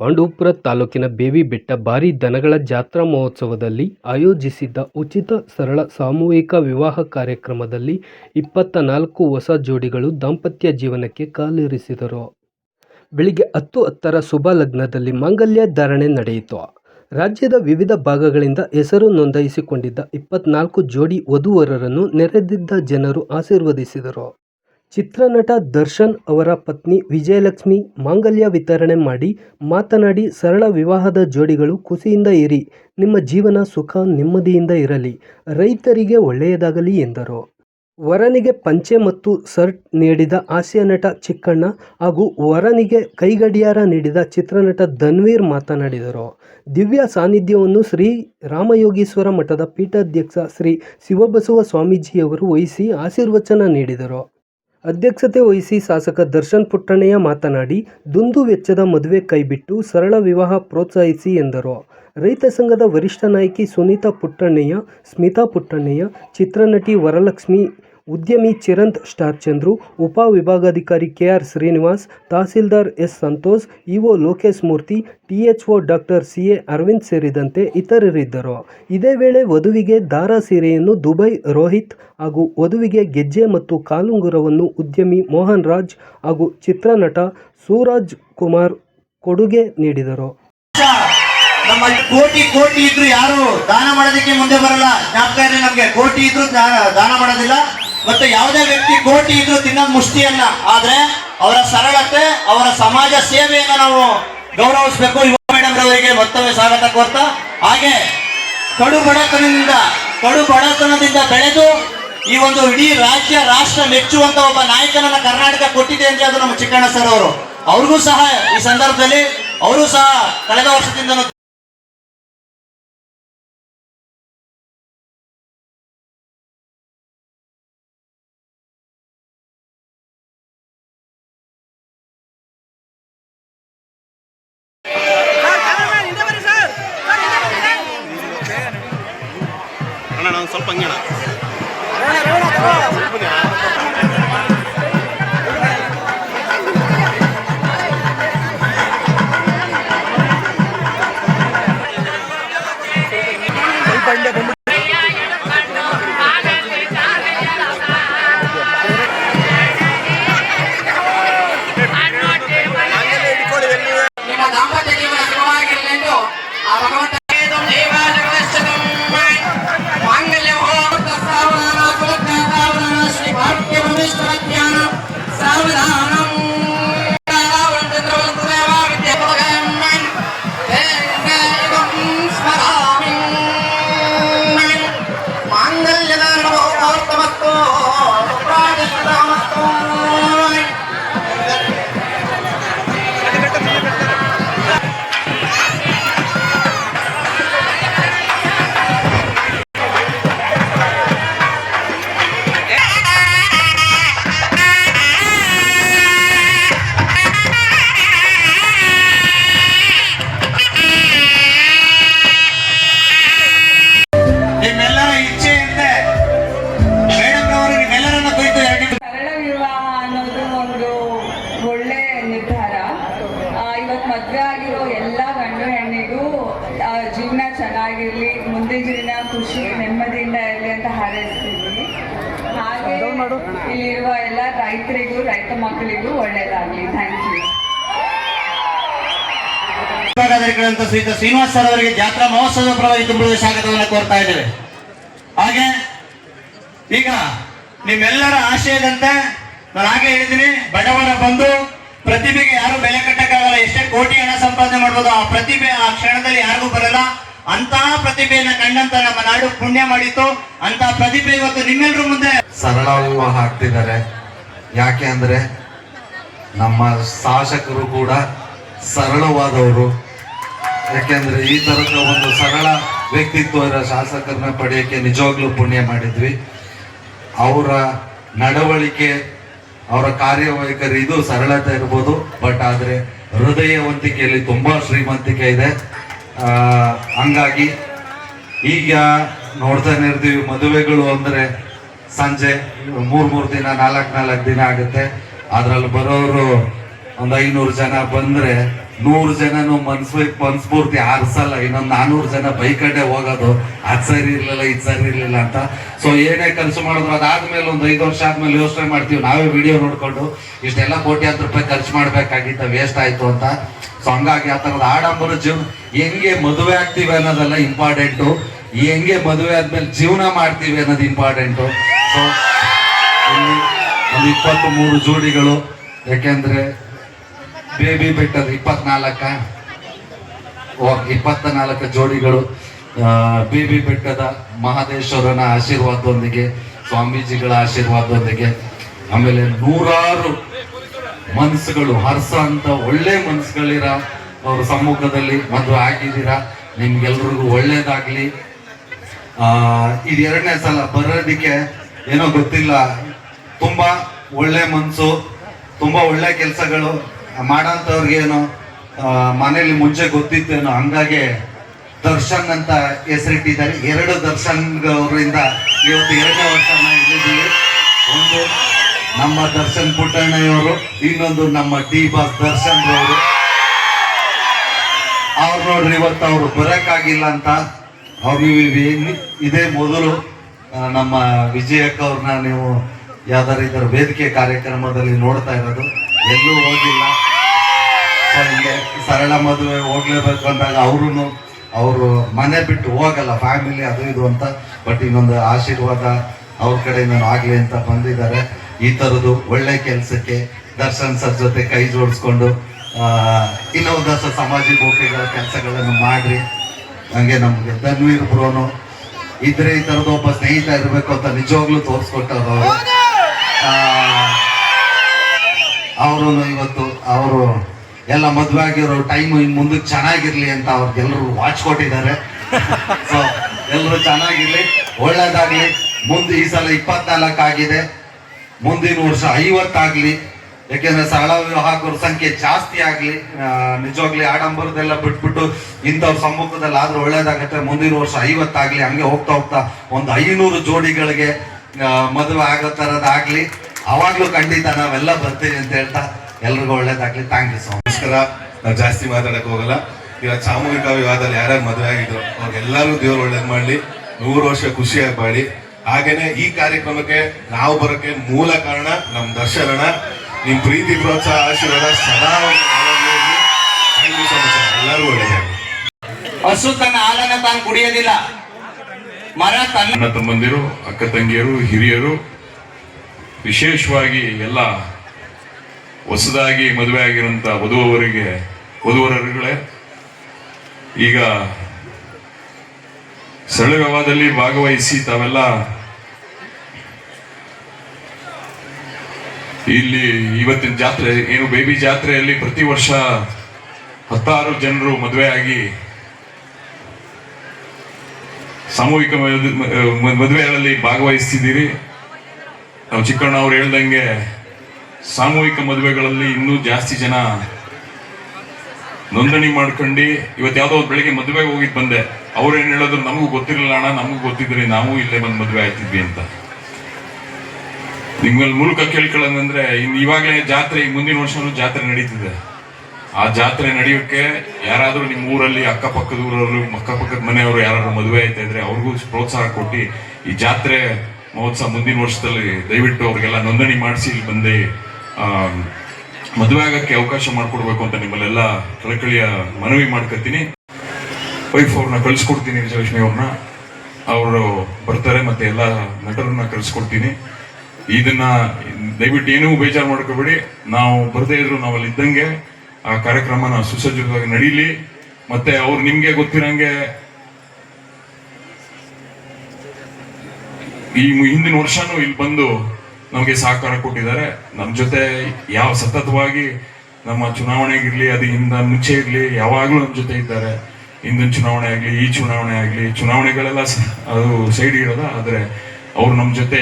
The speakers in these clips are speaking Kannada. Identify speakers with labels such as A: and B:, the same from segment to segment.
A: ಪಾಂಡವಪುರ ತಾಲೂಕಿನ ಬೇವಿಬೆಟ್ಟ ಭಾರಿ ದನಗಳ ಜಾತ್ರಾ ಮಹೋತ್ಸವದಲ್ಲಿ ಆಯೋಜಿಸಿದ್ದ ಉಚಿತ ಸರಳ ಸಾಮೂಹಿಕ ವಿವಾಹ ಕಾರ್ಯಕ್ರಮದಲ್ಲಿ ಇಪ್ಪತ್ತ ನಾಲ್ಕು ಹೊಸ ಜೋಡಿಗಳು ದಾಂಪತ್ಯ ಜೀವನಕ್ಕೆ ಕಾಲಿರಿಸಿದರು. ಬೆಳಿಗ್ಗೆ ಹತ್ತು ಹತ್ತರ ಶುಭ ಲಗ್ನದಲ್ಲಿ ಮಾಂಗಲ್ಯ ಧಾರಣೆ ನಡೆಯಿತು. ರಾಜ್ಯದ ವಿವಿಧ ಭಾಗಗಳಿಂದ ಹೆಸರು ನೋಂದಾಯಿಸಿಕೊಂಡಿದ್ದ ಇಪ್ಪತ್ನಾಲ್ಕು ಜೋಡಿ ವಧುವರರನ್ನು ನೆರೆದಿದ್ದ ಜನರು ಆಶೀರ್ವದಿಸಿದರು. ಚಿತ್ರನಟ ದರ್ಶನ್ ಅವರ ಪತ್ನಿ ವಿಜಯಲಕ್ಷ್ಮಿ ಮಾಂಗಲ್ಯ ವಿತರಣೆ ಮಾಡಿ ಮಾತನಾಡಿ, ಸರಳ ವಿವಾಹದ ಜೋಡಿಗಳು ಖುಷಿಯಿಂದ ಇರಿ, ನಿಮ್ಮ ಜೀವನ ಸುಖ ನೆಮ್ಮದಿಯಿಂದ ಇರಲಿ, ರೈತರಿಗೆ ಒಳ್ಳೆಯದಾಗಲಿ ಎಂದರು. ವರನಿಗೆ ಪಂಚೆ ಮತ್ತು ಸರ್ಟ್ ನೀಡಿದ ಹಾಸ್ಯ ನಟ ಚಿಕ್ಕಣ್ಣ ಹಾಗೂ ವರನಿಗೆ ಕೈಗಡಿಯಾರ ನೀಡಿದ ಚಿತ್ರನಟ ಧನ್ವೀರ್ ಮಾತನಾಡಿದರು. ದಿವ್ಯ ಸಾನ್ನಿಧ್ಯವನ್ನು ಶ್ರೀ ರಾಮಯೋಗೀಶ್ವರ ಮಠದ ಪೀಠಾಧ್ಯಕ್ಷ ಶ್ರೀ ಶಿವಬಸವ ಸ್ವಾಮೀಜಿಯವರು ವಹಿಸಿ ಆಶೀರ್ವಚನ ನೀಡಿದರು. ಅಧ್ಯಕ್ಷತೆ ವಹಿಸಿ ಶಾಸಕ ದರ್ಶನ್ ಪುಟ್ಟಣ್ಣಯ್ಯ ಮಾತನಾಡಿ, ದುಂದು ವೆಚ್ಚದ ಮದುವೆ ಕೈಬಿಟ್ಟು ಸರಳ ವಿವಾಹ ಪ್ರೋತ್ಸಾಹಿಸಿ ಎಂದರು. ರೈತ ಸಂಘದ ವರಿಷ್ಠ ನಾಯಕಿ ಸುನೀತಾ ಪುಟ್ಟಣ್ಣಯ್ಯ ಸ್ಮಿತಾ ಪುಟ್ಟಣ್ಣಯ್ಯ ಚಿತ್ರನಟಿ ವರಲಕ್ಷ್ಮಿ ಉದ್ಯಮಿ ಚಿರಂತ್ ಸ್ಟಾರ್ ಚಂದ್ರು ಉಪ ವಿಭಾಗಾಧಿಕಾರಿ KR Srinivas, tahsildar S Santosh, EO Lokesh Murthy, THO doctor C A Aravind ಸೇರಿದಂತೆ ಇತರರಿದ್ದರು. ಇದೇ ವೇಳೆ ವಧುವಿಗೆ ದಾರಾ ಸೀರೆಯನ್ನು ದುಬೈ ರೋಹಿತ್ ಹಾಗೂ ವಧುವಿಗೆ ಗೆಜ್ಜೆ ಮತ್ತು ಕಾಲುಂಗುರವನ್ನು ಉದ್ಯಮಿ ಮೋಹನ್ ರಾಜ್ ಹಾಗೂ ಚಿತ್ರನಟ ಸೂರಜ್ ಕುಮಾರ್ ಕೊಡುಗೆ ನೀಡಿದರು.
B: ನಮ್ಮಲ್ಲಿ ಕೋಟಿ ಕೋಟಿ ಇದ್ರು ಯಾರು ದಾನ ಮಾಡೋದಕ್ಕೆ ಮುಂದೆ ಬರಲ್ಲ. ಜ್ಞಾಪಕ ನಮಗೆ. ಕೋಟಿ ಇದ್ರು ದಾನ ಮಾಡೋದಿಲ್ಲ. ಮತ್ತೆ ಯಾವುದೇ ವ್ಯಕ್ತಿ ಕೋಟಿ ಇದ್ರು ತಿನ್ನೋದು ಮುಷ್ಟಿಯನ್ನ. ಆದ್ರೆ ಅವರ ಸರಳತೆ, ಅವರ ಸಮಾಜ ಸೇವೆಯನ್ನ ನಾವು ಗೌರವಿಸಬೇಕು. ಯುವ ಮೇಡಮ್ ರವರಿಗೆ ಮತ್ತೊಮ್ಮೆ ಸ್ವಾಗತ ಕೋರ್ತಾ. ಹಾಗೆ ಕಡು ಬಡತನದಿಂದ ಕಡು ಬಡತನದಿಂದ ಬೆಳೆದು ಈ ಒಂದು ಇಡೀ ರಾಜ್ಯ, ರಾಷ್ಟ್ರ ಮೆಚ್ಚುವಂತ ಒಬ್ಬ ನಾಯಕನನ್ನ ಕರ್ನಾಟಕ ಕೊಟ್ಟಿದೆ ಅಂತ ಅದು ನಮ್ಮ ಚಿಕ್ಕಣ್ಣ ಸರ್ ಅವರು. ಅವ್ರಿಗೂ ಸಹ ಈ ಸಂದರ್ಭದಲ್ಲಿ, ಅವರು ಸಹ ಕಳೆದ ವರ್ಷದಿಂದ
C: Yeah. ಇಲ್ಲಿರುವ ಎಲ್ಲ ರೈತರಿಗೂ, ರೈತ ಮಕ್ಕಳಿಗೂ ಒಳ್ಳೇದಾಗಲಿ. ಥ್ಯಾಂಕ್ ಯು
B: ಶ್ರೀಯುತ ಶ್ರೀನಿವಾಸ್ ಸರ್ ಅವರಿಗೆ ಜಾತ್ರಾ ಮಹೋತ್ಸವದ ಪರವಾಗಿ ತುಂಬುವ ಸ್ವಾಗತವನ್ನು ಕೋರ್ತಾ ಇದ್ದೇವೆ. ಹಾಗೆ, ಈಗ ನಿಮ್ಮೆಲ್ಲರ ಆಶಯದಂತೆ ನಾನು ಹಾಗೆ ಹೇಳಿದ್ದೀನಿ, ಬಡವರ ಬಂದು ಪ್ರತಿಭೆಗೆ ಯಾರು ಬೆಲೆ ಕಟ್ಟಕ್ಕಾಗಲ್ಲ, ಎಷ್ಟೇ ಕೋಟಿ ಹಣ ಸಂಪಾದನೆ ಮಾಡ್ಬೋದು, ಆ ಪ್ರತಿಭೆ ಆ ಕ್ಷಣದಲ್ಲಿ ಯಾರಿಗೂ ಬರಲ್ಲ. ಅಂತಹ ಪ್ರತಿಭೆಯನ್ನ ಕಂಡಂತ ನಮ್ಮ ನಾಡು ಪುಣ್ಯ ಮಾಡಿತ್ತು ಅಂತ ಪ್ರತಿಭೆ ಇವತ್ತು ನಿಮ್ಮೆಲ್ಲರ ಮುಂದೆ.
D: ಸರಳ ಹೂವು ಹಾಕ್ತಿದ್ದಾರೆ. ಯಾಕೆ ಅಂದ್ರೆ ನಮ್ಮ ಶಾಸಕರು ಕೂಡ ಸರಳವಾದವರು. ಯಾಕೆಂದ್ರೆ ಈ ತರದ ಒಂದು ಸರಳ ವ್ಯಕ್ತಿತ್ವ ಶಾಸಕರನ್ನ ಪಡೆಯಕ್ಕೆ ನಿಜವಾಗ್ಲೂ ಪುಣ್ಯ ಮಾಡಿದ್ವಿ. ಅವರ ನಡವಳಿಕೆ, ಅವರ ಕಾರ್ಯವೈಖರಿ ಇದು ಸರಳತೆ ಇರ್ಬೋದು. ಬಟ್ ಆದ್ರೆ ಹೃದಯವಂತಿಕೆಯಲ್ಲಿ ತುಂಬಾ ಶ್ರೀಮಂತಿಕೆ ಇದೆ. ಹಂಗಾಗಿ ಈಗ ನೋಡ್ತಾನೆ ಇರ್ತೀವಿ ಮದುವೆಗಳು ಅಂದ್ರೆ ಸಂಜೆ ಮೂರು ಮೂರು ದಿನ, ನಾಲ್ಕು ನಾಲ್ಕು ದಿನ ಆಗುತ್ತೆ. ಅದರಲ್ಲಿ ಬರೋರು ಒಂದು ಐನೂರು ಜನ ಬಂದ್ರೆ ನೂರು ಜನನು ಮನ್ಸು ಮನ್ಸ್ಫೂರ್ತಿ ಹಾರಿಸಲ್ಲ ಇನ್ನೊಂದು ನಾನೂರು ಜನ ಬೈಕಡೆ ಹೋಗೋದು, ಅದು ಸರಿ ಇರಲಿಲ್ಲ, ಇದು ಸರಿ ಇರಲಿಲ್ಲ ಅಂತ. ಸೊ ಏನೇ ಖರ್ಚು ಮಾಡಿದ್ರು ಅದಾದ್ಮೇಲೆ ಒಂದು ಐದು ವರ್ಷ ಆದ್ಮೇಲೆ ಯೋಚನೆ ಮಾಡ್ತೀವಿ, ನಾವೇ ವಿಡಿಯೋ ನೋಡ್ಕೊಂಡು, ಇಷ್ಟೆಲ್ಲ ಹತ್ತು ರೂಪಾಯಿ ಖರ್ಚು ಮಾಡ್ಬೇಕಾಗಿತ್ತ ವೇಸ್ಟ್ ಆಯ್ತು ಅಂತ. ಸೊ ಹಂಗಾಗಿ ಆ ಥರದ ಆಡಂಬರ ಜೀವನ ಹೆಂಗೆ ಮದುವೆ ಆಗ್ತೀವಿ ಅನ್ನೋದೆಲ್ಲ ಇಂಪಾರ್ಟೆಂಟು ಹೆಂಗೆ ಮದುವೆ ಆದ್ಮೇಲೆ ಜೀವನ ಮಾಡ್ತೀವಿ ಅನ್ನೋದು ಇಂಪಾರ್ಟೆಂಟು ಸೊ ಒಂದು ಇಪ್ಪತ್ತು ಮೂರು ಜೋಡಿಗಳು, ಯಾಕೆಂದ್ರೆ ಬೇಬಿ ಬೆಟ್ಟದ ಇಪ್ಪತ್ನಾಲ್ಕ. ಇಪ್ಪತ್ತ ನಾಲ್ಕು ಜೋಡಿಗಳು. ಬೇಬಿ ಬೆಟ್ಟದ ಮಹದೇಶ್ವರನ ಆಶೀರ್ವಾದದೊಂದಿಗೆ, ಸ್ವಾಮೀಜಿಗಳ ಆಶೀರ್ವಾದದೊಂದಿಗೆ. ಆಮೇಲೆ ನೂರಾರು ಮನಸ್ಸುಗಳು ಹರ್ಸ ಅಂತ ಒಳ್ಳೆ ಮನಸ್ಸುಗಳಿರ ಅವ್ರ ಸಮ್ಮುಖದಲ್ಲಿ ಮದುವೆ ಆಗಿದ್ದೀರಾ? ನಿಮ್ಗೆಲ್ರಿಗೂ ಒಳ್ಳೇದಾಗ್ಲಿ. ಇದು ಎರಡನೇ ಸಲ ಬರೋದಕ್ಕೆ ಏನೋ ಗೊತ್ತಿಲ್ಲ. ತುಂಬಾ ಒಳ್ಳೆ ಮನಸ್ಸು, ತುಂಬಾ ಒಳ್ಳೆ ಕೆಲಸಗಳು. ಮಾಡೋಂಥವ್ರಿಗೇನೋ ಮನೇಲಿ ಮುಂಚೆ ಗೊತ್ತಿತ್ತೇನೋ, ಹಂಗಾಗಿ ದರ್ಶನ್ ಅಂತ ಹೆಸರಿಟ್ಟಿದ್ದಾರೆ. ಎರಡು ದರ್ಶನ್ ಅವರಿಂದ ಇವತ್ತು ಎರಡನೇ ವರ್ಷ ಇಲ್ಲಿದ್ದೀವಿ. ಒಂದು ನಮ್ಮ ದರ್ಶನ್ ಪುಟ್ಟಣ್ಣಯ್ಯವರು, ಇನ್ನೊಂದು ನಮ್ಮ ಡಿ ಬಾಸ್ ದರ್ಶನ್ ಅವರು ಅವ್ರು ನೋಡ್ರಿ ಇವತ್ತು ಅವರು ಬರೋಕ್ಕಾಗಿಲ್ಲ ಅಂತ ಅವ್ರು ಇದೇ ಮೊದಲು ನಮ್ಮ ವಿಜಯಕ್ಕ ಅವ್ರನ್ನ ನೀವು ಯಾವ್ದಾರು ಇದರ ವೇದಿಕೆ ಕಾರ್ಯಕ್ರಮದಲ್ಲಿ ನೋಡ್ತಾ ಇರೋದು. ಎಲ್ಲೂ ಹೋಗಿಲ್ಲ. ಸರಳ ಮದುವೆ ಹೋಗ್ಲೇಬೇಕು ಅಂದಾಗ ಅವರು ಅವರು ಮನೆ ಬಿಟ್ಟು ಹೋಗಲ್ಲ ಫ್ಯಾಮಿಲಿ ಅದು ಇದು ಅಂತ. ಬಟ್ ಇನ್ನೊಂದು ಆಶೀರ್ವಾದ ಅವ್ರ ಕಡೆಯಿಂದ ಆಗಲಿ ಅಂತ ಬಂದಿದ್ದಾರೆ. ಈ ಥರದ್ದು ಒಳ್ಳೆ ಕೆಲಸಕ್ಕೆ ದರ್ಶನ್ ಸರ್ ಜೊತೆ ಕೈ ಜೋಡಿಸ್ಕೊಂಡು ಇನ್ನೊಂದು ಇನ್ನೂ ಒಂದಷ್ಟು ಹೋಗಿರೋ ಕೆಲಸಗಳನ್ನು ಮಾಡಿರಿ. ಹಂಗೆ ನಮಗೆ ಧನ್ವೀರ್ ಬ್ರೋನು. ಇದ್ರೆ ಈ ಥರದ್ದು ಒಬ್ಬ ಸ್ನೇಹಿತ ಇರಬೇಕು ಅಂತ ನಿಜವಾಗ್ಲೂ ತೋರಿಸ್ಕೊಟ್ಟವ್ರು ಅವರು. ಇವತ್ತು ಅವರು ಎಲ್ಲ ಮದುವೆ ಆಗಿರೋ ಟೈಮ್ ಇನ್ ಮುಂದಕ್ಕೆ ಚೆನ್ನಾಗಿರ್ಲಿ ಅಂತ ಅವ್ರಿಗೆಲ್ಲರೂ ವಾಚ್ ಕೊಟ್ಟಿದ್ದಾರೆ. ಸೊ ಎಲ್ಲರೂ ಚೆನ್ನಾಗಿರ್ಲಿ. ಒಳ್ಳೇದಾಗ್ಲಿ. ಮುಂದೆ ಈ ಸಲ ಇಪ್ಪತ್ನಾಲ್ಕು ಆಗಿದೆ. ಮುಂದಿನ ವರ್ಷ ಐವತ್ತಾಗ್ಲಿ. ಯಾಕೆಂದ್ರೆ ಸರಳ ವಿವಾಹಕರ ಸಂಖ್ಯೆ ಜಾಸ್ತಿ ಆಗ್ಲಿ. ನಿಜವಾಗ್ಲಿ ಆಡಂಬರದೆಲ್ಲ ಬಿಟ್ಬಿಟ್ಟು ಇಂಥವ್ರ ಸಮ್ಮುಖದಲ್ಲಿ ಆದ್ರೂ ಒಳ್ಳೇದಾಗತ್ತೆ. ಮುಂದಿನ ವರ್ಷ ಐವತ್ತಾಗ್ಲಿ. ಹಂಗೆ ಹೋಗ್ತಾ ಹೋಗ್ತಾ ಒಂದು ಐನೂರು ಜೋಡಿಗಳಿಗೆ ಮದುವೆ ಆಗೋ ಥರದ್ದಾಗ್ಲಿ ಅವಾಗ್ಲೂ ಖಂಡಿತ ನಾವೆಲ್ಲ ಬರ್ತೀವಿ ಅಂತ ಹೇಳ್ತಾ ಎಲ್ರಿಗೂ ಒಳ್ಳೇದಾಗ್ಲಿ. ಥ್ಯಾಂಕ್ ಯು ಸೊ
E: ನಾವು ಜಾಸ್ತಿ ಮಾತಾಡಕ್ ಹೋಗಲ್ಲ. ಈಗ ಸಾಮೂಹಿಕ ವಿವಾದಲ್ಲಿ ಯಾರ್ಯಾರು ಮದುವೆ ಆಗಿದ್ರು ಅವ್ರಿಗೆಲ್ಲರೂ ದೇವ್ರು ಒಳ್ಳೇದ್ ಮಾಡ್ಲಿ. ನೂರು ವರ್ಷ ಖುಷಿಯಾಗಿ ಬಾಳಿ ಹಾಗೇನೆ ಈ ಕಾರ್ಯಕ್ರಮಕ್ಕೆ ನಾವು ಬರೋಕೆ ಮೂಲ ಕಾರಣ ನಮ್ ದರ್ಶನ ನಿಮ್ ಪ್ರೀತಿ ಪ್ರೋತ್ಸಾಹ ಆಶೀರ್ವಾದ ಸದಾ ಎಲ್ಲರೂ ಒಳ್ಳೇದಾಗಲಿ.
F: ಹಸು ತನ್ನ ಹಾಲನ್ನ ತಾನು ಕುಡಿಯೋದಿಲ್ಲ. ಮರ ತನ್ನ
G: ತಮ್ಮಂದಿರು ಅಕ್ಕ ತಂಗಿಯರು ಹಿರಿಯರು ವಿಶೇಷವಾಗಿ ಎಲ್ಲ ಹೊಸದಾಗಿ ಮದುವೆ ಆಗಿರುವಂತ ವಧುವವರಿಗೆ, ವಧುವರರುಗಳೇ, ಈಗ ಸರಳ ಭಾಗವಹಿಸಿ ತಾವೆಲ್ಲ ಇಲ್ಲಿ ಇವತ್ತಿನ ಜಾತ್ರೆ, ಏನು ಬೇಬಿ ಜಾತ್ರೆಯಲ್ಲಿ ಪ್ರತಿ ವರ್ಷ ಹತ್ತಾರು ಜನರು ಮದುವೆ ಆಗಿ ಸಾಮೂಹಿಕ ಮದುವೆಗಳಲ್ಲಿ ಭಾಗವಹಿಸ್ತಿದ್ದೀರಿ. ನಾವು ಚಿಕ್ಕಣ್ಣ ಅವ್ರು ಹೇಳ್ದಂಗೆ ಸಾಮೂಹಿಕ ಮದುವೆಗಳಲ್ಲಿ ಇನ್ನೂ ಜಾಸ್ತಿ ಜನ ನೋಂದಣಿ ಮಾಡ್ಕೊಂಡು ಇವತ್ತು ಯಾವುದೋ ಬೆಳಿಗ್ಗೆ ಮದುವೆಗೆ ಹೋಗಿದ್ ಬಂದೆ. ಅವ್ರು ಏನ್ ಹೇಳಿದ್ರು, ನಮಗೂ ಗೊತ್ತಿರಲಿಲ್ಲ ಅಣ್ಣ, ನಮಗೂ ಗೊತ್ತಿದ್ರಿ, ನಾವು ಇಲ್ಲೇ ಬಂದು ಮದುವೆ ಆಯ್ತಿದ್ವಿ ಅಂತ. ನಿಮ್ಮಲ್ಲಿ ಮೂಲಕ ಕೇಳ್ಕೊಳ್ಳೋದಂದ್ರೆ, ಇನ್ ಇವಾಗಲೇ ಜಾತ್ರೆ ಈಗ ಮುಂದಿನ ವರ್ಷನೂ ಜಾತ್ರೆ ನಡೀತಿದೆ. ಆ ಜಾತ್ರೆ ನಡೆಯೋಕೆ ಯಾರಾದ್ರೂ ನಿಮ್ಮ ಊರಲ್ಲಿ ಅಕ್ಕಪಕ್ಕದ ಊರವರು ಅಕ್ಕಪಕ್ಕದ ಮನೆಯವರು ಯಾರಾದ್ರೂ ಮದುವೆ ಆಯ್ತಾ ಇದ್ರೆ ಅವ್ರಿಗೂ ಪ್ರೋತ್ಸಾಹ ಕೊಟ್ಟು ಈ ಜಾತ್ರೆ ಮಹೋತ್ಸವ ಮುಂದಿನ ವರ್ಷದಲ್ಲಿ ದಯವಿಟ್ಟು ಅವ್ರಿಗೆಲ್ಲ ನೋಂದಣಿ ಮಾಡಿಸಿ ಇಲ್ಲಿ ಬಂದು. ಮದುವೆ ಆಗಕ್ಕೆ ಅವಕಾಶ ಮಾಡಿಕೊಡ್ಬೇಕು ಅಂತ ನಿಮ್ಮಲ್ಲೆಲ್ಲ ಕಳಕಳಿಯ ಮನವಿ ಮಾಡ್ಕೊತೀನಿ. ವೈಫ್ ಅವ್ರನ್ನ ಕಳಿಸ್ಕೊಡ್ತೀನಿ ವಿಜಯಲಕ್ಷ್ಮಿ ಅವ್ರನ್ನ. ಅವರು ಬರ್ತಾರೆ ಮತ್ತೆ ಎಲ್ಲ ನಟರನ್ನ ಕಳಿಸ್ಕೊಡ್ತೀನಿ. ಇದನ್ನ ದಯವಿಟ್ಟು ಏನೂ ಬೇಜಾರು ಮಾಡ್ಕೋಬೇಡಿ. ನಾವು ಬರದೇ ಇದ್ರು ನಾವಲ್ಲಿ ಇದ್ದಂಗೆ ಆ ಕಾರ್ಯಕ್ರಮನ ಸುಸಜ್ಜಿತವಾಗಿ ನಡೀಲಿ. ಮತ್ತೆ ಅವ್ರು ನಿಮ್ಗೆ ಗೊತ್ತಿರಂಗೆ ಈ ಹಿಂದಿನ ವರ್ಷನೂ ಇಲ್ಲಿ ಬಂದು ನಮಗೆ ಸಹಕಾರ ಕೊಟ್ಟಿದ್ದಾರೆ. ನಮ್ಮ ಜೊತೆ ಯಾವ ಸತತವಾಗಿ ನಮ್ಮ ಚುನಾವಣೆಗಿರಲಿ ಅದು ಹಿಂದ ಮುಂಚೆ ಇರಲಿ, ಯಾವಾಗಲೂ ನಮ್ಮ ಜೊತೆ ಇದ್ದಾರೆ. ಹಿಂದಿನ ಚುನಾವಣೆ ಆಗಲಿ, ಈ ಚುನಾವಣೆ ಆಗಲಿ, ಚುನಾವಣೆಗಳೆಲ್ಲ ಅದು ಸೈಡ್ ಇರೋದ. ಆದರೆ ಅವರು ನಮ್ಮ ಜೊತೆ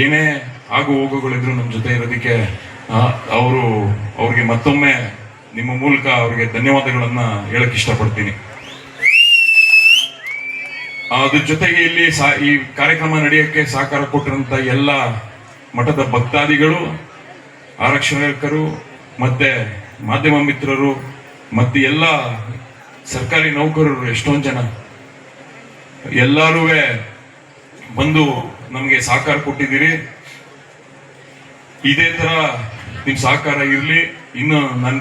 G: ಏನೇ ಆಗು ಹೋಗುಗಳಿದ್ರು ನಮ್ಮ ಜೊತೆ ಇರೋದಕ್ಕೆ ಅವರು ಅವ್ರಿಗೆ ಮತ್ತೊಮ್ಮೆ ನಿಮ್ಮ ಮೂಲಕ ಅವ್ರಿಗೆ ಧನ್ಯವಾದಗಳನ್ನು ಹೇಳಕ್ ಇಷ್ಟಪಡ್ತೀನಿ. ಅದ್ರ ಜೊತೆಗೆ ಇಲ್ಲಿ ಸಾ, ಈ ಕಾರ್ಯಕ್ರಮ ನಡೆಯೋಕ್ಕೆ ಸಹಕಾರ ಕೊಟ್ಟಿರುವಂಥ ಎಲ್ಲ ಮಠದ ಭಕ್ತಾದಿಗಳು, ಆರಕ್ಷಕರು, ಮತ್ತೆ ಮಾಧ್ಯಮ ಮಿತ್ರರು, ಮತ್ತೆ ಎಲ್ಲ ಸರ್ಕಾರಿ ನೌಕರರು, ಎಷ್ಟೊಂದು ಜನ. ಎಲ್ಲರೂ ಬಂದು ನಮಗೆ ಸಹಕಾರ ಕೊಟ್ಟಿದ್ದೀರಿ. ಇದೇ ತರ ನಿಮ್ ಸಹಕಾರ ಇರಲಿ. ಇನ್ನು ನನ್ನ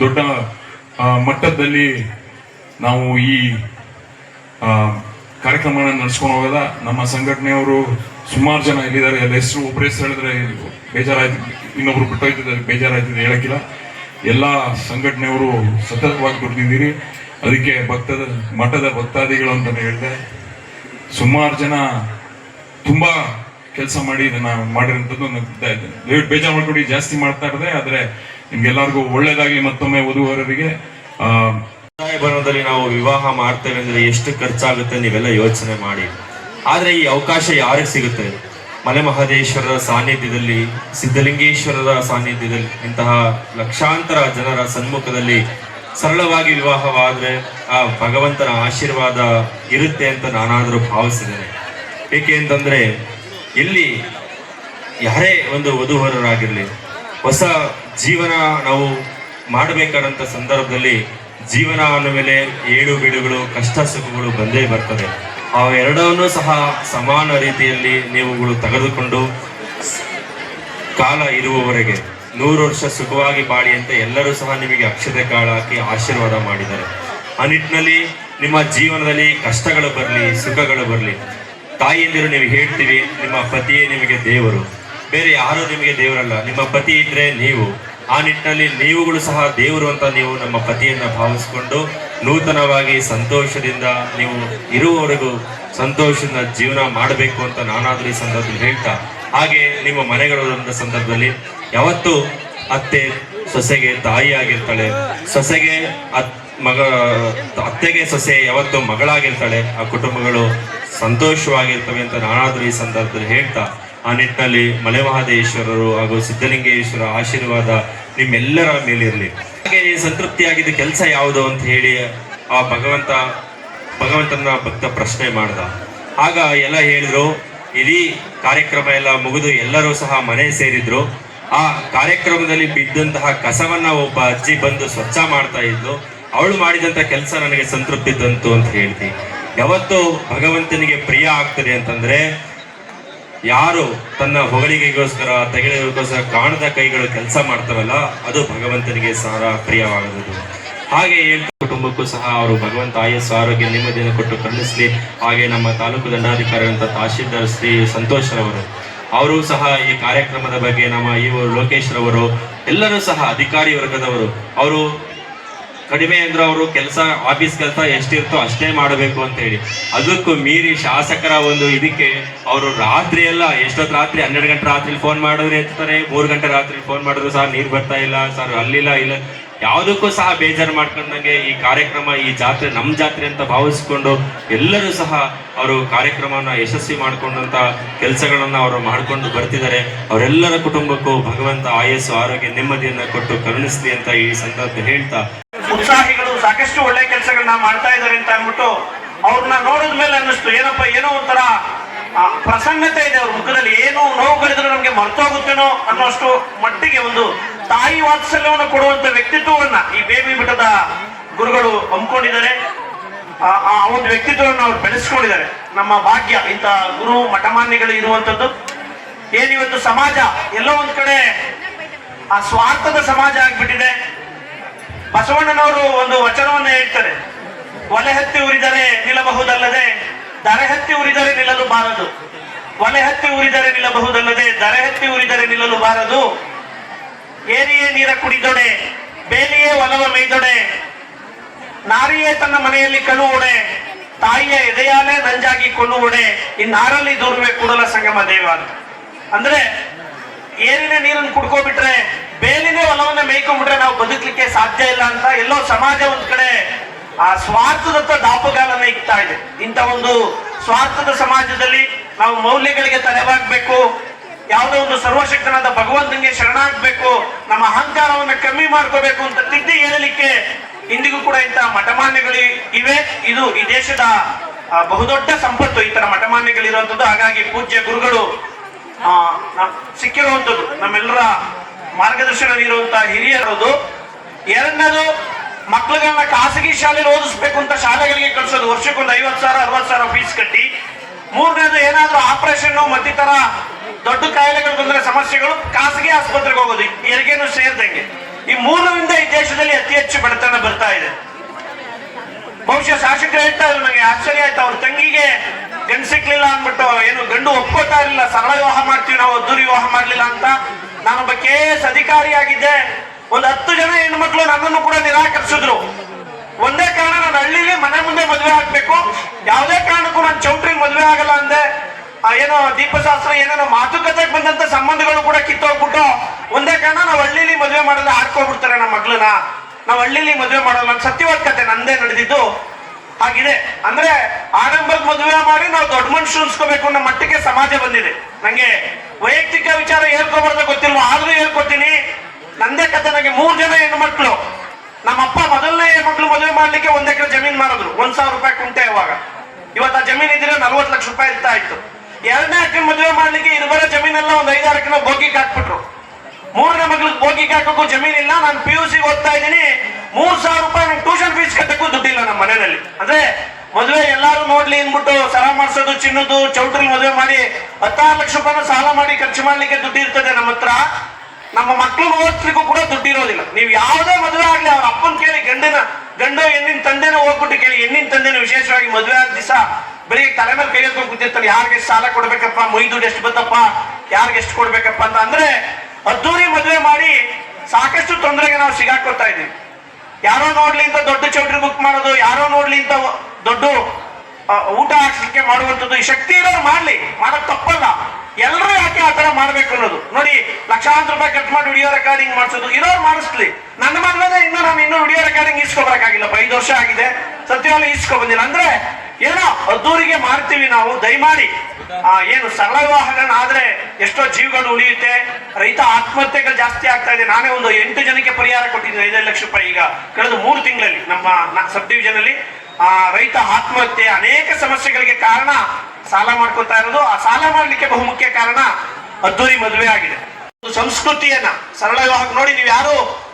G: ದೊಡ್ಡ ಮಟ್ಟದಲ್ಲಿ ನಾವು ಈ ಆ, ನಡೆಸ್ಕೊಂಡು ಹೋಗೋದ ನಮ್ಮ ಸಂಘಟನೆಯವರು ಸುಮಾರು ಜನ ಇಲ್ಲಿದ್ದಾರೆ. ಎಲ್ಲ ಹೆಸರು ಒಬ್ಬರ ಹೆಸರು ಹೇಳಿದ್ರೆ ಬೇಜಾರಾಯ್ತು. ಇನ್ನೊಬ್ರು ಬಿಟ್ಟೋಯ್ತಿದ್ದಾರೆ. ಬೇಜಾರಾಯ್ತಿದೆ ಹೇಳಕ್ಕಿಲ್ಲ. ಎಲ್ಲ ಸಂಘಟನೆಯವರು ಸತತವಾಗಿ ದುಡ್ದಿದ್ದೀರಿ ಅದಕ್ಕೆ ಭಕ್ತದ ಮಠದ ಭಕ್ತಾದಿಗಳು ಅಂತಾನೆ ಹೇಳಿದೆ. ಸುಮಾರು ಜನ ತುಂಬಾ ಕೆಲಸ ಮಾಡಿ ಇದನ್ನ ಮಾಡಿರೋಂಥದ್ದು ನನಗೆ ಇದ್ದೇನೆ. ದಯವಿಟ್ಟು ಬೇಜಾರು ಮಾಡ್ಕೊಡಿ. ಜಾಸ್ತಿ ಮಾಡ್ತಾ ಇರದೆ ಆದರೆ ನಿಮ್ಗೆಲ್ಲರಿಗೂ ಒಳ್ಳೆಯದಾಗಿ ಮತ್ತೊಮ್ಮೆ ವಧುವರರಿಗೆ ಆ
H: ನಾವು ವಿವಾಹ ಮಾಡ್ತೇವೆ ಅಂದ್ರೆ ಎಷ್ಟು ಖರ್ಚಾಗುತ್ತೆ ನೀವೆಲ್ಲ ಯೋಚನೆ ಮಾಡಿ. ಆದ್ರೆ ಈ ಅವಕಾಶ ಯಾರಿಗೆ ಸಿಗುತ್ತೆ? ಮಲೆ ಮಹದೇಶ್ವರರ ಸಾನ್ನಿಧ್ಯದಲ್ಲಿ, ಸಿದ್ಧಲಿಂಗೇಶ್ವರರ ಸಾನ್ನಿಧ್ಯದಲ್ಲಿ, ಇಂತಹ ಲಕ್ಷಾಂತರ ಜನರ ಸನ್ಮುಖದಲ್ಲಿ ಸರಳವಾಗಿ ವಿವಾಹವಾದ್ರೆ ಆ ಭಗವಂತನ ಆಶೀರ್ವಾದ ಇರುತ್ತೆ ಅಂತ ನಾನಾದರೂ ಭಾವಿಸಿದ್ದೇನೆ. ಏಕೆ ಅಂತಂದ್ರೆ ಇಲ್ಲಿ ಯಾರೇ ಒಂದು ವಧುವರರಾಗಿರಲಿ ಹೊಸ ಜೀವನ ನಾವು ಮಾಡಬೇಕಾದಂಥ ಸಂದರ್ಭದಲ್ಲಿ ಜೀವನ ಅನ್ನೋ ಮೇಲೆ ಏಳು ಬೀಳುಗಳು, ಕಷ್ಟ ಸುಖಗಳು ಬಂದೇ ಬರ್ತದೆ. ಆ ಎರಡನ್ನೂ ಸಹ ಸಮಾನ ರೀತಿಯಲ್ಲಿ ನೀವುಗಳು ತೆಗೆದುಕೊಂಡು ಕಾಲ ಇರುವವರೆಗೆ ನೂರು ವರ್ಷ ಸುಖವಾಗಿ ಬಾಳಿ ಅಂತ ಎಲ್ಲರೂ ಸಹ ನಿಮಗೆ ಅಕ್ಷತೆ ಕಾಳ ಹಾಕಿ ಆಶೀರ್ವಾದ ಮಾಡಿದ್ದಾರೆ. ಆ ನಿಟ್ಟಿನಲ್ಲಿ ನಿಮ್ಮ ಜೀವನದಲ್ಲಿ ಕಷ್ಟಗಳು ಬರಲಿ, ಸುಖಗಳು ಬರಲಿ, ತಾಯಿಯಂದಿರು ನೀವು ಹೇಳ್ತೀವಿ, ನಿಮ್ಮ ಪತಿಯೇ ನಿಮಗೆ ದೇವರು. ಬೇರೆ ಯಾರು ನಿಮಗೆ ದೇವರಲ್ಲ, ನಿಮ್ಮ ಪತಿ ಇದ್ರೆ ನೀವು. ಆ ನಿಟ್ಟಿನಲ್ಲಿ ನೀವುಗಳು ಸಹ ದೇವರು ಅಂತ ನೀವು ನಮ್ಮ ಪತಿಯನ್ನು ಭಾವಿಸಿಕೊಂಡು ನೂತನವಾಗಿ ಸಂತೋಷದಿಂದ ನೀವು ಇರುವವರೆಗೂ ಸಂತೋಷದಿಂದ ಜೀವನ ಮಾಡಬೇಕು ಅಂತ ನಾನಾದ್ರೂ ಈ ಸಂದರ್ಭದಲ್ಲಿ ಹೇಳ್ತಾ, ಹಾಗೆ ನಿಮ್ಮ ಮನೆಗಳ ಸಂದರ್ಭದಲ್ಲಿ ಯಾವತ್ತು ಅತ್ತೆ, ಸೊಸೆಗೆ ತಾಯಿ ಆಗಿರ್ತಾಳೆ, ಸೊಸೆಗೆ ಅತ್, ಮಗ, ಅತ್ತೆಗೆ ಸೊಸೆ ಯಾವತ್ತು ಮಗಳಾಗಿರ್ತಾಳೆ, ಆ ಕುಟುಂಬಗಳು ಸಂತೋಷವಾಗಿರ್ತವೆ ಅಂತ ನಾನಾದ್ರೂ ಈ ಸಂದರ್ಭದಲ್ಲಿ ಹೇಳ್ತಾ, ಆ ನಿಟ್ಟಿನಲ್ಲಿ ಮಲೆ ಮಹದೇಶ್ವರರು ಹಾಗೂ ಸಿದ್ಧಲಿಂಗೇಶ್ವರ ಆಶೀರ್ವಾದ ನಿಮ್ಮೆಲ್ಲರ ಮೇಲಿರಲಿ ಹಾಗೆ ಸಂತೃಪ್ತಿಯಾಗಿದ್ದ ಕೆಲಸ ಯಾವುದು ಅಂತ ಹೇಳಿ ಆ ಭಗವಂತ, ಭಗವಂತನ ಭಕ್ತ ಪ್ರಶ್ನೆ ಮಾಡ್ದ. ಆಗ ಎಲ್ಲ ಹೇಳಿದ್ರು, ಇಡೀ ಕಾರ್ಯಕ್ರಮ ಎಲ್ಲ ಮುಗಿದು ಎಲ್ಲರೂ ಸಹ ಮನೆ ಸೇರಿದ್ರು. ಆ ಕಾರ್ಯಕ್ರಮದಲ್ಲಿ ಬಿದ್ದಂತಹ ಕಸವನ್ನ ಒಬ್ಬ ಅಜ್ಜಿ ಬಂದು ಸ್ವಚ್ಛ ಮಾಡ್ತಾ ಇದ್ಲು. ಅವಳು ಮಾಡಿದಂತ ಕೆಲಸ ನನಗೆ ಸಂತೃಪ್ತಿ ತಂತು ಅಂತ ಹೇಳ್ತಿ. ಯಾವತ್ತು ಭಗವಂತನಿಗೆ ಪ್ರಿಯ ಆಗ್ತದೆ ಅಂತಂದ್ರೆ ಯಾರು ತನ್ನ ಹೊಗಳಿಗೆಗೋಸ್ಕರ ತೆಗೆಗಳಿಗೋಸ್ಕರ ಕಾಣದ ಕೈಗಳು ಕೆಲಸ ಮಾಡ್ತಾರಲ್ಲ, ಅದು ಭಗವಂತನಿಗೆ ಸಹ ಪ್ರಿಯವಾಗುವುದು ಹಾಗೆ ಹೇಳ್ತಾ ಕುಟುಂಬಕ್ಕೂ ಸಹ ಅವರು ಭಗವಂತ ಆಯಸ್ಸು, ಆರೋಗ್ಯ, ನೆಮ್ಮದಿಯನ್ನು ಕೊಟ್ಟು ಕರುಣಿಸಲಿ. ಹಾಗೆ ನಮ್ಮ ತಾಲೂಕು ದಂಡಾಧಿಕಾರಿಗಳಂತ ತಹಶೀಲ್ದಾರ್ ಶ್ರೀ ಸಂತೋಷ್ ರವರು. ಅವರು ಸಹ ಈ ಕಾರ್ಯಕ್ರಮದ ಬಗ್ಗೆ ನಮ್ಮ ಇವರು ಲೋಕೇಶ್ ರವರು, ಎಲ್ಲರೂ ಸಹ ಅಧಿಕಾರಿ ವರ್ಗದವರು. ಅವರು ಕಡಿಮೆ ಅಂದ್ರೆ ಅವರು ಕೆಲಸ ಆಫೀಸ್ ಕೆಲಸ ಎಷ್ಟಿರ್ತೋ ಅಷ್ಟೇ ಮಾಡಬೇಕು ಅಂತ ಹೇಳಿ. ಅದಕ್ಕೂ ಮೀರಿ ಶಾಸಕರ ಒಂದು ಇದಕ್ಕೆ ಅವರು ರಾತ್ರಿ ಎಲ್ಲ ಎಷ್ಟೊತ್ತು ರಾತ್ರಿ, ಹನ್ನೆರಡು ಗಂಟೆ ರಾತ್ರಿ ಫೋನ್ ಮಾಡಿದ್ರೆ ಎತ್ತಾರೆ, ಮೂರು ಗಂಟೆ ರಾತ್ರಿ ಫೋನ್ ಮಾಡಿದ್ರು ಸರ್, ನೀರು ಬರ್ತಾ ಇಲ್ಲ, ಸರ್, ಅಲ್ಲಿಲ್ಲ, ಇಲ್ಲ. ಯಾವುದಕ್ಕೂ ಸಹ ಬೇಜಾರು ಮಾಡ್ಕೊಂಡಂಗೆ ಈ ಕಾರ್ಯಕ್ರಮ, ಈ ಜಾತ್ರೆ ನಮ್ಮ ಜಾತ್ರೆ ಅಂತ ಭಾವಿಸ್ಕೊಂಡು ಎಲ್ಲರೂ ಸಹ ಅವರು ಕಾರ್ಯಕ್ರಮವನ್ನ ಯಶಸ್ವಿ ಮಾಡ್ಕೊಂಡಂತ ಕೆಲಸಗಳನ್ನು ಅವರು ಮಾಡಿಕೊಂಡು ಬರ್ತಿದ್ದಾರೆ. ಅವರೆಲ್ಲರ ಕುಟುಂಬಕ್ಕೂ ಭಗವಂತ ಆಯಸ್ಸು, ಆರೋಗ್ಯ ನೆಮ್ಮದಿಯನ್ನು ಕೊಟ್ಟು ಕರುಣಿಸ್ಲಿ ಅಂತ ಈ ಸಂದರ್ಭ ಹೇಳ್ತಾ
F: ಉತ್ಸಾಹಿಗಳು ಸಾಕಷ್ಟು ಒಳ್ಳೆ ಕೆಲಸಗಳನ್ನ ಮಾಡ್ತಾ ಇದ್ದಾರೆ ಅಂತ ಅಂದ್ಬಿಟ್ಟು ಅವ್ರನ್ನ ನೋಡಿದ ಮೇಲೆ ಅನ್ನಿಸ್ತು. ಏನಪ್ಪ, ಏನೋ ಒಂಥರ ಪ್ರಸನ್ನತೆ ಇದೆ ಅವ್ರ ಮುಖದಲ್ಲಿ. ಏನು ನೋವುಗಳಿದ್ರೆ ನಮ್ಗೆ ಮರ್ತೋಗುತ್ತೇನೋ ಅನ್ನೋಷ್ಟು ಮಟ್ಟಿಗೆ ಒಂದು ತಾಯಿ ವಾತ್ಸಲ್ಯವನ್ನು ಕೊಡುವಂತ ವ್ಯಕ್ತಿತ್ವವನ್ನ ಈ ಬೇಬಿ ಬಿಟ್ಟದ ಗುರುಗಳು ಹಮ್ಮಿಕೊಂಡಿದ್ದಾರೆ. ಆ ಆ ಒಂದು ವ್ಯಕ್ತಿತ್ವವನ್ನು ಅವ್ರು ಬೆಳೆಸ್ಕೊಂಡಿದ್ದಾರೆ. ನಮ್ಮ ಭಾಗ್ಯ, ಇಂಥ ಗುರು ಮಠಮಾನ್ಯಗಳು ಇರುವಂತದ್ದು ಏನಿವತ್ತು ಸಮಾಜ, ಎಲ್ಲೋ ಒಂದ್ ಕಡೆ ಆ ಸ್ವಾರ್ಥದ ಸಮಾಜ ಆಗ್ಬಿಟ್ಟಿದೆ. ಬಸವಣ್ಣನವರು ಒಂದು ವಚನವನ್ನು ಹೇಳ್ತಾರೆ. ಒಲೆ ಹತ್ತಿ ಉರಿದರೆ ನಿಲ್ಲಬಹುದಲ್ಲದೆ, ದರೆ ಹತ್ತಿ ಉರಿದರೆ ನಿಲ್ಲಲು ಬಾರದು. ಒಲೆ ಹತ್ತಿ ಉರಿದರೆ ನಿಲ್ಲಬಹುದಲ್ಲದೆ, ದರೆ ಹತ್ತಿ ಉರಿದರೆ ನಿಲ್ಲಲು ಬಾರದು. ಏರಿಯೇ ನೀರ ಕುಡಿದೊಡೆ, ಬೇಲಿಯೇ ಒಲವ ಮೇಯ್ದೊಡೆ. ನಾರಿಯೇ ತನ್ನ ಮನೆಯಲ್ಲಿ ಒಡೆ ತಾಯಿಯ ಎದೆಯಾಲೆ ನಂಜಾಗಿ ಒಡೆ ಇನ್ನಾರಲ್ಲಿ ದೂರವೇ ಕೂಡಲ ಸಂಗಮ ದೇವ ಅಂದ್ರೆ ಏರಿನ ನೀರನ್ನು ಕುಡ್ಕೋಬಿಟ್ರೆ ಬೇಲಿನೇ ಹೊಲವನ್ನ ಮೇಯ್ಕೊಂಡ್ಬಿಟ್ರೆ ನಾವು ಬದುಕಲಿಕ್ಕೆ ಸಾಧ್ಯ ಇಲ್ಲ ಅಂತ ಎಲ್ಲೋ ಸಮಾಜ ಒಂದ್ ಕಡೆ ಆ ಸ್ವಾರ್ಥದತ್ತ ದಾಪುಗಾಲನ್ನ ಇಕ್ತಾ ಇದೆ. ಇಂಥ ಒಂದು ಸ್ವಾರ್ಥದ ಸಮಾಜದಲ್ಲಿ ನಾವು ಮೌಲ್ಯಗಳಿಗೆ ತಲೆವಾಗ್ಬೇಕು ಯಾವುದೋ ಒಂದು ಸರ್ವಶಕ್ತನಾದ ಭಗವಂತನಿಗೆ ಶರಣಾಗ್ಬೇಕು. ನಮ್ಮ ಅಹಂಕಾರವನ್ನು ಕಮ್ಮಿ ಮಾಡ್ಕೋಬೇಕು ಅಂತ ತಿದ್ದಿ ಹೇಳಲಿಕ್ಕೆ ಇಂದಿಗೂ ಕೂಡ ಇಂತಹ ಮಠಮಾನ್ಯಗಳು ಇವೆ. ಇದು ಈ ದೇಶದ ಬಹುದೊಡ್ಡ ಸಂಪತ್ತು. ಈ ತರ ಮಠಮಾನ್ಯಗಳಿರುವಂತದ್ದು ಹಾಗಾಗಿ ಪೂಜ್ಯ ಗುರುಗಳು ಸಿಕ್ಕಿರುವಂತದ್ದು ನಮ್ಮೆಲ್ಲರ ಮಾರ್ಗದರ್ಶನ ನೀಡುವಂತ ಹಿರಿಯರದು. ಎರಡನೇದು, ಮಕ್ಕಳುಗಳನ್ನ ಖಾಸಗಿ ಶಾಲೆಯಲ್ಲಿ ಓದಿಸ್ಬೇಕು ಅಂತ ಶಾಲೆಗಳಿಗೆ ಕಳಿಸೋದು. ವರ್ಷಕ್ಕೊಂದು ಐವತ್ತು ಸಾವಿರ, ಅರವತ್ತು ಸಾವಿರ ಫೀಸ್ ಕಟ್ಟಿ. ಮೂರನೇದು, ಏನಾದ್ರೂ ಆಪರೇಷನ್ ಮತ್ತಿತರ ದೊಡ್ಡ ಕಾಯಿಲೆಗಳು ಬಂದ್ರೆ ಸಮಸ್ಯೆಗಳು, ಖಾಸಗಿ ಆಸ್ಪತ್ರೆಗೆ ಹೋಗೋದು. ಎರಿಗೇನು ಸೇರಿದಂಗೆ. ಈ ಮೂರರಿಂದ ಈ ದೇಶದಲ್ಲಿ ಅತಿ ಹೆಚ್ಚು ಬಡತನ ಬರ್ತಾ ಇದೆ. ಬಹುಶಃ ಶಾಸಕರು ಹೇಳ್ತಾ ಇದ್ರು, ನನಗೆ ಆಶ್ಚರ್ಯ ಆಯ್ತು. ಅವ್ರ ತಂಗಿಗೆ ಗಂಡು ಸಿಕ್ಲಿಲ್ಲ ಅಂದ್ಬಿಟ್ಟು ಏನು ಗಂಡು ಒಪ್ಕೋತಾ ಇರಲಿಲ್ಲ, ಸರಳ ವಿವಾಹ ಮಾಡ್ತೀವಿ ನಾವು ಅದ್ದೂರಿ ವಿವಾಹ ಮಾಡ್ಲಿಲ್ಲ ಅಂತ. ನಾನೊಬ್ಬ ಕೆ ಎಸ್ ಅಧಿಕಾರಿಯಾಗಿದ್ದೆ. ಒಂದು ಹತ್ತು ಜನ ಹೆಣ್ಮಕ್ಳು ನನ್ನನ್ನು ಕೂಡ ನಿರಾಕರಿಸಿದ್ರು. ಒಂದೇ ಕಾರಣ, ನಾನು ಹಳ್ಳಿಲಿ ಮನೆ ಮುಂದೆ ಮದುವೆ ಆಗ್ಬೇಕು. ಯಾವುದೇ ಕಾರಣಕ್ಕೂ ನಾನು ಚೌಟ್ರಿಗೆ ಮದುವೆ ಆಗಲ್ಲ ಅಂದೆ. ಏನೋ ದೀಪಶಾಸ್ತ್ರ ಏನೇನೋ ಮಾತುಕತೆಗೆ ಬಂದಂತ ಸಂಬಂಧಗಳು ಕೂಡ ಕಿತ್ತೋಗ್ಬಿಟ್ಟು ಒಂದೇ ಕಾರಣ, ನಾವು ಹಳ್ಳಿಲಿ ಮದುವೆ ಮಾಡಲ್ಲ ಹಾಡ್ಕೊಬಿಡ್ತಾರೆ ನಮ್ಮ ಮಗಳನ್ನ. ನಾವು ಹಳ್ಳಿಲಿ ಮದುವೆ ಮಾಡಲ್ಲ ಸತ್ಯವಾದ ಕತೆ ನಂದೇ ನಡೆದಿದ್ದು. ಹಾಗಿದೆ ಅಂದ್ರೆ ಆಡಂಬರ್ ಮದುವೆ ಮಾಡಿ ನಾವು ದೊಡ್ಡ ಮನುಷ್ಯ ಅನ್ಸ್ಕೋಬೇಕು ಅನ್ನೋ ಮಟ್ಟಿಗೆ ಸಮಾಜ ಬಂದಿದೆ. ನಂಗೆ ವೈಯಕ್ತಿಕ ವಿಚಾರ ಹೇಳ್ಕೊಬಾರ್ದ ಗೊತ್ತಿಲ್ವ, ಆದ್ರೂ ಹೇಳ್ಕೊತೀನಿ ನಂದೇ ಕತೆ ನನಗೆ ಮೂರ್ ಜನ ಹೆಣ್ಮಕ್ಳು. ನಮ್ಮಪ್ಪ ಮೊದಲನೇ ಹೆಣ್ಮಕ್ಳು ಮದುವೆ ಮಾಡ್ಲಿಕ್ಕೆ ಒಂದ್ ಎಕರೆ ಜಮೀನ್ ಮಾಡಿದ್ರು ಒಂದ್ ಸಾವಿರ ರೂಪಾಯಿ ಕುಂಟೆ ಇವಾಗ ಇವತ್ತು ಆ ಜಮೀನ್ ಇದ್ರೆ ನಲ್ವತ್ತು ಲಕ್ಷ ರೂಪಾಯಿ ಇರ್ತಾ ಇತ್ತು. ಎರಡನೇ ಅಕ್ಕನ ಮದುವೆ ಮಾಡ್ಲಿಕ್ಕೆ ಇರುವರ ಜಮೀನೆಲ್ಲ ಒಂದ್ ಐದಾರು ಎಕರೆ ಬೋಗಿಗೆ ಹಾಕ್ಬಿಟ್ರು. ಮೂರನೇ ಮಗಳಿಗೆ ಬೋಗಿಗೆ ಹಾಕೋಕ್ಕೂ ಜಮೀನಿಲ್ಲ ನಾನು ಪಿ ಯು ಸಿ ಓದ್ತಾ ಇದ್ದೀನಿ. ಮೂರ್ ಸಾವಿರ ರೂಪಾಯಿ ಟ್ಯೂಷನ್ ಫೀಸ್ ಕಟ್ಟಕ್ಕೂ ದುಡ್ಡಿಲ್ಲ ನಮ್ಮ ಮನೆಯಲ್ಲಿ. ಅಂದ್ರೆ ಮದುವೆ ಎಲ್ಲಾರು ನೋಡ್ಲಿ ಅಂದ್ಬಿಟ್ಟು ಸರ ಮಾಡಿಸೋದು, ಚಿನ್ನದು ಚೌಟ್ರಲ್ಲಿ ಮದುವೆ ಮಾಡಿ ಹತ್ತಾರು ಲಕ್ಷ ರೂಪಾಯಿ ಸಾಲ ಮಾಡಿ ಖರ್ಚು ಮಾಡ್ಲಿಕ್ಕೆ ದುಡ್ಡು ಇರ್ತದೆ ನಮ್ಮ ಹತ್ರ. ನಮ್ಮ ಮಕ್ಕಳು ಓದಿಸ್ಲಿಕ್ಕೂ ಕೂಡ ದುಡ್ಡು ಇರೋದಿಲ್ಲ. ನೀವು ಯಾವುದೇ ಮದುವೆ ಆಗ್ಲಿ, ಅವ್ರ ಅಪ್ಪನ ಕೇಳಿ, ಗಂಡನ, ಗಂಡು ಹೆಣ್ಣಿನ ತಂದೆನ ಹೋಗ್ಬಿಟ್ಟು ಕೇಳಿ, ಹೆಣ್ಣಿನ ತಂದೆನ ವಿಶೇಷವಾಗಿ ಮದುವೆ ಆದ ದಿವಸ ಬರೀ ತಲೆ ಮೇಲೆ ಕೈ ಎತ್ಕೊಂಡು ಕೂತಿರ್ತಾನೆ ಯಾರಿಗೆ ಎಷ್ಟು ಸಾಲ ಕೊಡ್ಬೇಕಪ್ಪ, ಮೈ ದುಡ್ಡು ಎಷ್ಟು ಬಂತಪ್ಪ ಯಾರಿಗೆ ಎಷ್ಟು ಕೊಡ್ಬೇಕಪ್ಪ ಅಂತ. ಅಂದ್ರೆ ಅದ್ದೂರಿ ಮದುವೆ ಮಾಡಿ ಸಾಕಷ್ಟು ತೊಂದರೆಗೆ ನಾವು ಸಿಗಾಕೋತಾ ಇದ್ದೀವಿ. ಯಾರೋ ನೋಡ್ಲಿ ಅಂತ ದೊಡ್ಡ ಚೌಟ್ರಿ ಬುಕ್ ಮಾಡೋದು, ಯಾರೋ ನೋಡ್ಲಿ ಅಂತ ದೊಡ್ಡ ಊಟ ಹಾಕ್ಲಿಕ್ಕೆ ಮಾಡುವಂಥದ್ದು, ಈ ಶಕ್ತಿ ಇರೋರು ಮಾಡ್ಲಿ. ಮಾಡೋದು ತಪ್ಪಲ್ಲ. ಎಲ್ಲರೂ ಯಾಕೆ ಆ ತರ ಮಾಡ್ಬೇಕು ಅನ್ನೋದು. ನೋಡಿ, ಲಕ್ಷಾಂತರ ರೂಪಾಯಿ ಕಟ್ ಮಾಡಿ ವಿಡಿಯೋ ರೆಕಾರ್ಡಿಂಗ್ ಮಾಡಿಸೋದು, ಇರೋರು ಮಾಡಿಸ್ಲಿ. ನನ್ನ ಮದ್ವೆನೇ ಇನ್ನೂ ನಾನು ಇನ್ನೂ ವಿಡಿಯೋ ರೆಕಾರ್ಡಿಂಗ್ ಇಸ್ಕೊಬರಕ್ಕಾಗಿಲ್ಲ ಐದು ವರ್ಷ ಆಗಿದೆ. ಸತ್ಯವಾಗಿ ಇಸ್ಕೊ ಬಂದಿಲ್ಲ ಅಂದ್ರೆ ಏನೋ ಅದ್ದೂರಿಗೆ ಮಾಡ್ತೀವಿ ನಾವು, ದಯಮಾಡಿ. ಆ, ಏನು ಸರಳ ವಿವಾಹಗಳನ್ನ ಆದ್ರೆ ಎಷ್ಟೋ ಜೀವಗಳು ಉಳಿಯುತ್ತೆ. ರೈತ ಆತ್ಮಹತ್ಯೆಗಳು ಜಾಸ್ತಿ ಆಗ್ತಾ ಇದೆ. ನಾನೇ ಒಂದು ಎಂಟು ಜನಕ್ಕೆ ಪರಿಹಾರ ಕೊಟ್ಟಿದ್ದೀನಿ, ಐದೈದು ಲಕ್ಷ ರೂಪಾಯಿ ಈಗ. ಕಳೆದ ಮೂರು ತಿಂಗಳಲ್ಲಿ, ನಮ್ಮ ಸಬ್ ಡಿವಿಷನ್ ಅಲ್ಲಿ ಆ, ರೈತ ಆತ್ಮಹತ್ಯೆ ಅನೇಕ ಸಮಸ್ಯೆಗಳಿಗೆ ಕಾರಣ ಸಾಲ ಮಾಡ್ಕೊತಾ ಇರೋದು. ಆ ಸಾಲ ಮಾಡ್ಲಿಕ್ಕೆ ಬಹುಮುಖ್ಯ ಕಾರಣ ಅದ್ದೂರಿ ಮದುವೆ ಆಗಿದೆ. ಸಂಸ್ಕೃತಿಯನ್ನ ಸರಳ ವಿವಾಹ ನೋಡಿ ನೀವು ಯಾರು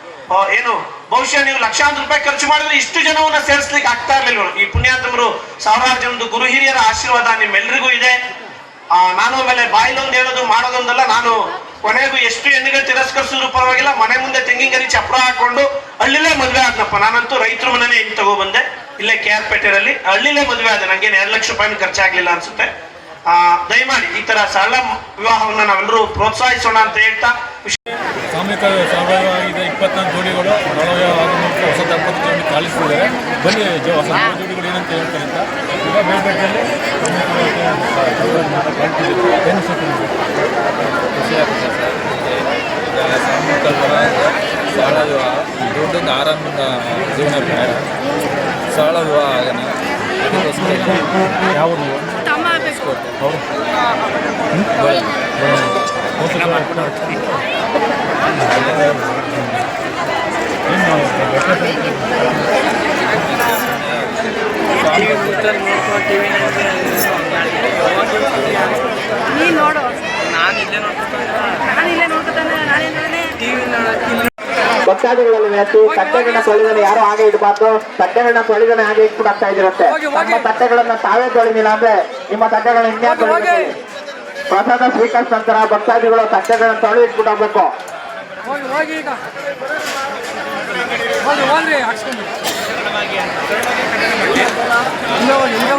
F: ಏನು? ಬಹುಶಃ ನೀವು ಲಕ್ಷಾಂತರ ರೂಪಾಯಿ ಖರ್ಚು ಮಾಡಿದ್ರೆ ಇಷ್ಟು ಜನವನ್ನ ಸೇರಿಸ್ಲಿಕ್ಕೆ ಆಗ್ತಾ ನೋಡಿ. ಈ ಪುಣ್ಯಾತ್ಮರು ಸಾವಿರಾರು ಜನದ ಗುರು ಹಿರಿಯರ ಆಶೀರ್ವಾದ ನಿಮ್ಮೆಲ್ಲರಿಗೂ ಇದೆ. ನಾನು ಆಮೇಲೆ ಬಾಯಿಲೊಂದು ಹೇಳೋದು, ಮಾಡೋದೊಂದಲ್ಲ, ನಾನು ಕೊನೆಗೂ ಎಷ್ಟು ಹೆಣ್ಣುಗಳು ತಿರಸ್ಕರಿಸಿದ್ರು ಪರವಾಗಿಲ್ಲ, ಮನೆ ಮುಂದೆ ತೆಂಗಿನ ಗರಿ ಚಪ್ರ ಹಾಕೊಂಡು ಹಳ್ಳಿಲೇ ಮದುವೆ ಆದ್ನಪ್ಪ. ನಾನಂತೂ ರೈತರು ಮನೆನೇ ಹೆಣ್ಣು ತಗೊಬಂದೆ. ಇಲ್ಲೇ ಕೆ ಆರ್ ಪೇಟೆಯಲ್ಲಿ. ಹಳ್ಳಿಲೇ ಮದುವೆ ಆದ. ನಂಗೇನು ಎರಡು ಲಕ್ಷ ರೂಪಾಯಿ ಖರ್ಚಾಗ್ಲಿಲ್ಲ ಅನ್ಸುತ್ತೆ. ದಯಮಾಡಿ ಈ ತರ ಸರಳ ವಿವಾಹವನ್ನ ನಾವೆಲ್ಲರೂ ಪ್ರೋತ್ಸಾಹಿಸೋಣ ಅಂತ ಹೇಳ್ತಾ
I: ಸಾಮೂಹಿಕ ಸಾವಯವವಾಗಿದೆ ಇಪ್ಪತ್ನಾಲ್ಕು ಜೋಡಿಗಳು ನಳವ್ಯ ಮೂಲಕ ಹೊಸ ದಂಪತಿ ಜೋಡಿ ಕಾಲಿಸ್ತಿದ್ದಾರೆ ಬನ್ನಿ ಜೋ ಹೊಸ ಜೋಡಿಗಳು ಏನಂತ ಹೇಳ್ತಾರೆ ಅಂತ. ಈಗ ಬೇಟೆಯಲ್ಲಿ
J: ಸರ್ ಈಗ ಸಾಮೂಹಿಕ ಸಾಳ ವಿವಾಹ ದೊಡ್ಡೊಂದು ಆರಾಮದ ಜೀವನ ಬೇಡ ಸಾಳ ವಿವಾಹ ಆಗೋಣ ಅದಕ್ಕೋಸ್ಕರ
I: ಯಾವ ನೀವು ಅವರು
K: ನೆನೆಸಿ ತಟ್ಟೆಗಳನ್ನ ತೊಳೆದನೆ ಯಾರು ಹಾಗೆ ಇಡಬಾರ್ದು. ತಟ್ಟೆಗಳನ್ನ ತೊಳೆದನೆ ಹಾಗೆ ಇಟ್ಬಿಟ್ಟು ಆಗ್ತಾ ಇದಿರುತ್ತೆ ನಮ್ಮ ತಟ್ಟೆಗಳನ್ನ ತಾವೇ ತೊಳೆದಿಲ್ಲ ಅಂದ್ರೆ ನಿಮ್ಮ ತಟ್ಟೆಗಳನ್ನ ತೊಳೆದ ಪ್ರಸಾದ ಸ್ವೀಕರಿಸಿದ ನಂತರ ಭಕ್ತಾದಿಗಳು ತಟ್ಟೆಗಳನ್ನ ತೊಳೆದು ಇಟ್ಬಿಟ್ಟು ಹೋಗ್ಬೇಕು.
I: ಹೋಗಿ ಹೋಗಿ ಈಗ. ಹೋಗಿ ಹೋಗಿ ಹಾಕ್ಸ್ಕೊಂಡು. ಇನ್ನೂ ಒಂದು ಇನ್ನೂ